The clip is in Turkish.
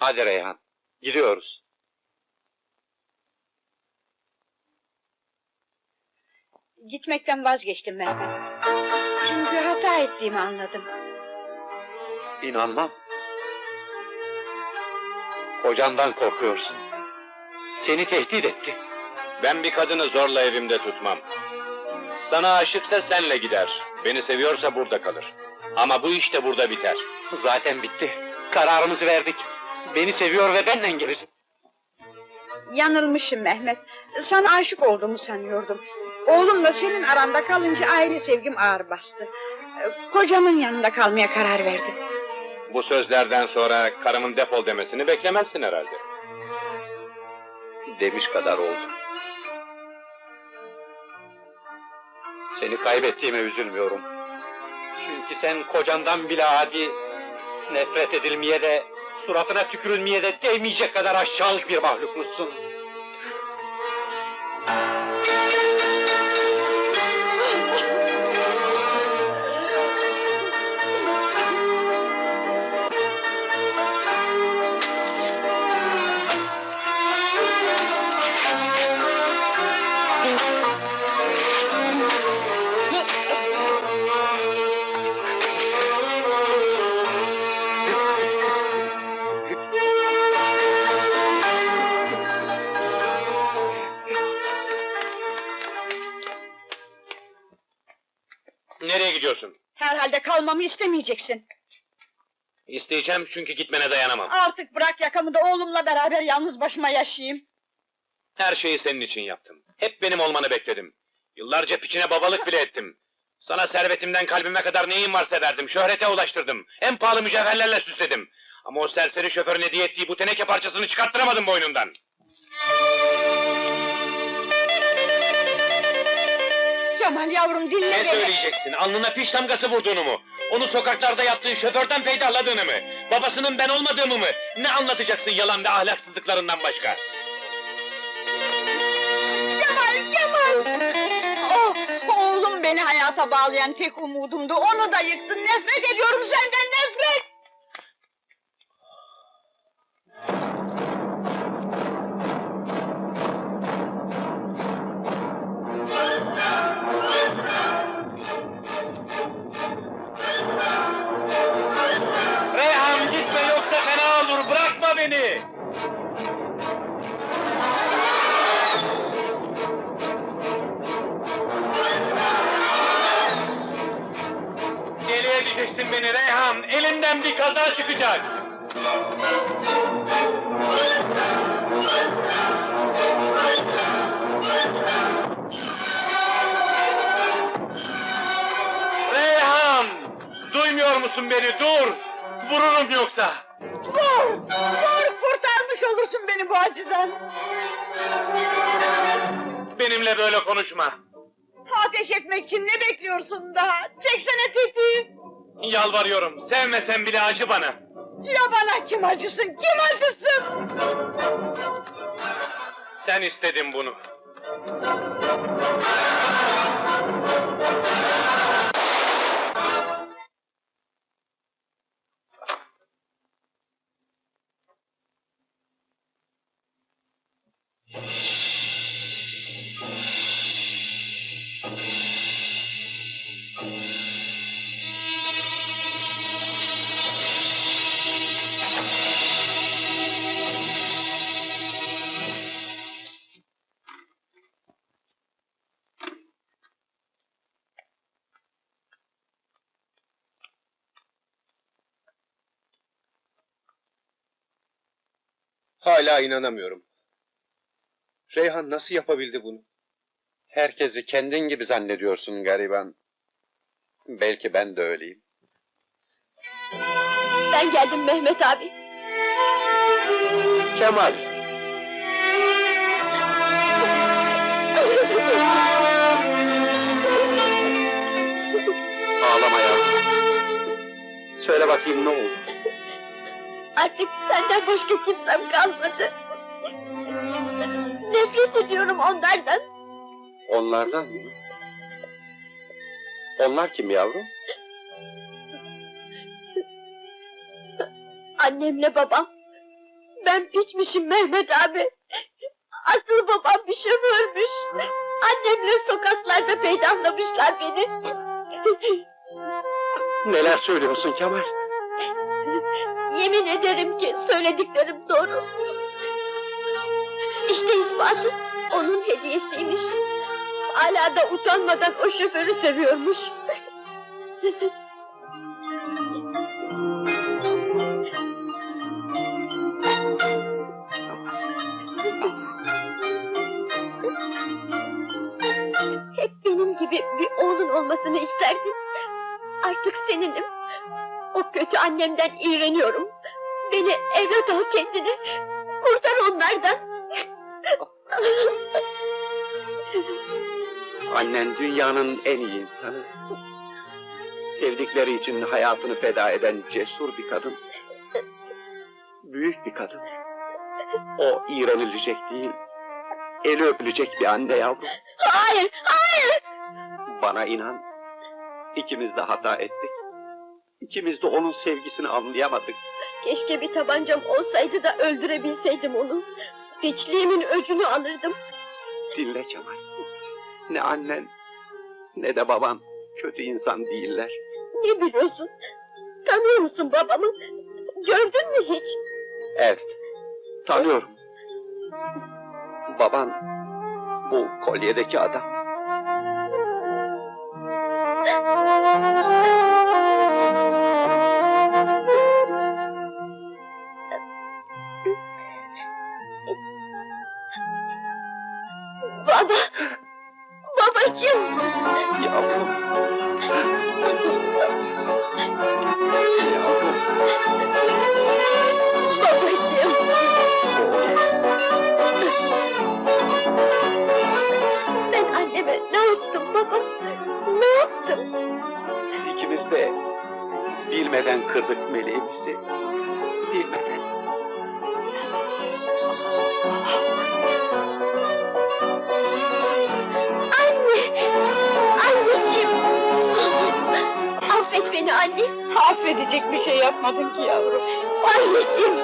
Hadi Reyhan, gidiyoruz. Gitmekten vazgeçtim Mehmet. Çünkü hata ettiğimi anladım. İnanmam. Kocandan korkuyorsun. Seni tehdit etti. Ben bir kadını zorla evimde tutmam. Sana aşıksa senle gider. Beni seviyorsa burada kalır. Ama bu iş de burada biter. Zaten bitti. Kararımızı verdik. Beni seviyor ve benden gelecek. Yanılmışım Mehmet. Sana aşık olduğumu sanıyordum. Oğlumla senin aranda kalınca aile sevgim ağır bastı. Kocamın yanında kalmaya karar verdim. Bu sözlerden sonra karımın defol demesini beklemezsin herhalde. Demiş kadar oldu. Seni kaybettiğime üzülmüyorum. Çünkü sen kocandan bile adi, nefret edilmeye de, suratına tükürülmeye de değmeyecek kadar aşağılık bir mahlukmuşsun. Gidiyorsun? Herhalde kalmamı istemeyeceksin. İsteyeceğim çünkü gitmene dayanamam. Artık bırak yakamı da oğlumla beraber yalnız başıma yaşayayım. Her şeyi senin için yaptım. Hep benim olmanı bekledim. Yıllarca piçine babalık bile ettim. Sana servetimden kalbime kadar neyim varsa verdim. Şöhrete ulaştırdım. En pahalı mücevherlerle süsledim. Ama o serseri şoförün hediye ettiği bu teneke parçasını çıkarttıramadım boynundan. Kemal yavrum dinle Ne beni. söyleyeceksin? Alnına piş damgası vurduğunu mu? Onu sokaklarda yaptığın şoförden peydahladığını mı? Babasının ben olmadığımı mı? Ne anlatacaksın yalan ve ahlaksızlıklarından başka? Kemal, Kemal! Oh, oğlum beni hayata bağlayan tek umudumdu. Onu da yıktın. Nefret ediyorum senden Elimden bir kaza çıkacak. Reyhan! Duymuyor musun beni? Dur! Vururum yoksa! Vur! Vur! Kurtarmış olursun beni bu acıdan. Benimle böyle konuşma. Ateş etmek için ne bekliyorsun daha? Çeksene tetiği. Yalvarıyorum, sevmesen bile acı bana. Ya bana kim acısın? Kim acısın? Sen istedin bunu. Hala inanamıyorum. Reyhan nasıl yapabildi bunu? Herkesi kendin gibi zannediyorsun gariban. Belki ben de öyleyim. Ben geldim Mehmet abi. Kemal. Ağlama yavrum. Söyle bakayım ne oldu? Artık senden başka kimsem kalmadı. Nefret ediyorum onlardan. Onlardan mı? Onlar kim yavrum? Annemle babam. Ben piçmişim Mehmet abi. Asıl babam bir şoförmüş. Annemle sokaklarda peydahlamışlar beni. Neler söylüyorsun Kemal? Yemin ederim ki söylediklerim doğru. İşte ispatı. Onun hediyesiymiş. Hala da utanmadan o şoförü seviyormuş. Hep benim gibi bir oğlun olmasını isterdim. Artık seninim. O kötü annemden iğreniyorum. Beni evlat al kendine. Kurtar onlardan. Annen dünyanın en iyi insanı. Sevdikleri için hayatını feda eden cesur bir kadın. Büyük bir kadın. O iğrenilecek değil, eli öpülecek bir anne yavrum. Hayır, hayır. Bana inan, ikimiz de hata ettik. İkimiz de onun sevgisini anlayamadık. Keşke bir tabancam olsaydı da öldürebilseydim onu. Piçliğimin öcünü alırdım. Dinle Kemal. Ne annen ne de baban kötü insan değiller. Ne biliyorsun? Tanıyor musun babamı? Gördün mü hiç? Evet, tanıyorum. Baban bu kolyedeki adam. kırdık meleğimizi. Bilmeden. Anne! Anneciğim! Affet beni anne! Affedecek bir şey yapmadın ki yavrum. Anneciğim!